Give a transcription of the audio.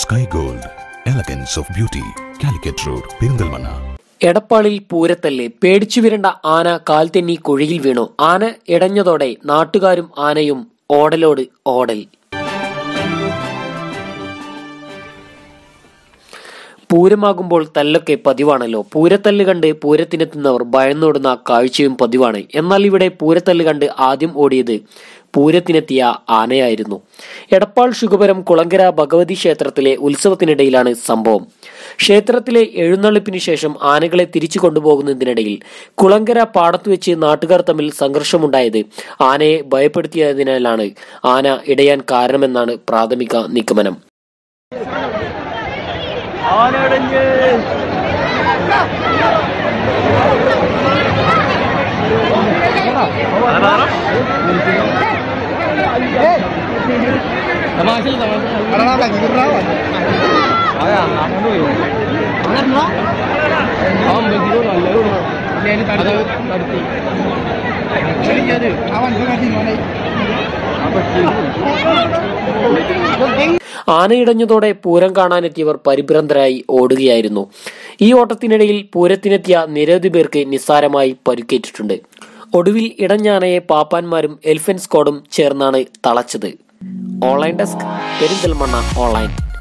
Sky gold elegance of beauty Calicut road Perinthalmanna എടപ്പാളിൽ പൂരത്തല്ലേ പേടിച്ചു വിരണ്ട ആന കാൽ തെന്നി കുഴിയിൽ വീണു. ആന ഇടഞ്ഞതോടെ നാട്ടുകാരും ആനയും ഓടലോട് ഓടൽ. പൂരമാകുമ്പോൾ തല്ലൊക്കെ പതിവാണല്ലോ. പൂരത്തല്ല് കണ്ട് പൂരത്തിനെത്തുന്നവർ ഭയന്നോടുന്ന കാഴ്ചയും പതിവാണ്. എന്നാൽ ഇവിടെ പൂരത്തല്ല് കണ്ട് ആദ്യം ഓടിയത് പൂരത്തിനെത്തിയ ആനയായിരുന്നു. എടപ്പാൾ ശുഖപുരം കുളങ്കര ഭഗവതി ക്ഷേത്രത്തിലെ ഉത്സവത്തിനിടയിലാണ് സംഭവം. ക്ഷേത്രത്തിലെ എഴുന്നള്ളിപ്പിന് ശേഷം ആനകളെ തിരിച്ചു കൊണ്ടുപോകുന്നതിനിടയിൽ കുളങ്കര പാടത്ത് വെച്ച് നാട്ടുകാർ തമ്മിൽ സംഘർഷമുണ്ടായത് ആനയെ ഭയപ്പെടുത്തിയതിനാലാണ്. ആന ഇടയാൻ കാരണമെന്നാണ് പ്രാഥമിക നിഗമനം. orange Tama sih, tama sih. Karena lagi berapa? Ayah, apa dulu? Mana dulu? Oh, begitu lah, lalu. Ini tadi. Tadi. Jadi jadi, awan juga di mana? Apa sih? ആനയിടഞ്ഞതോടെ Pooram കാണാനെത്തിയവർ പരിഭ്രാന്തരായി ഓടുകയായിരുന്നു. ഈ ഓട്ടത്തിനിടയിൽ പൂരത്തിനെത്തിയ നിരവധി പേർക്ക് നിസ്സാരമായി പരുക്കേറ്റിട്ടുണ്ട്. ഒടുവിൽ ഇടഞ്ഞാനയെ പാപ്പാന്മാരും എൽഫൻ സ്ക്വാഡും ചേർന്നാണ് തളച്ചത്. Online desk Perinthalmanna online.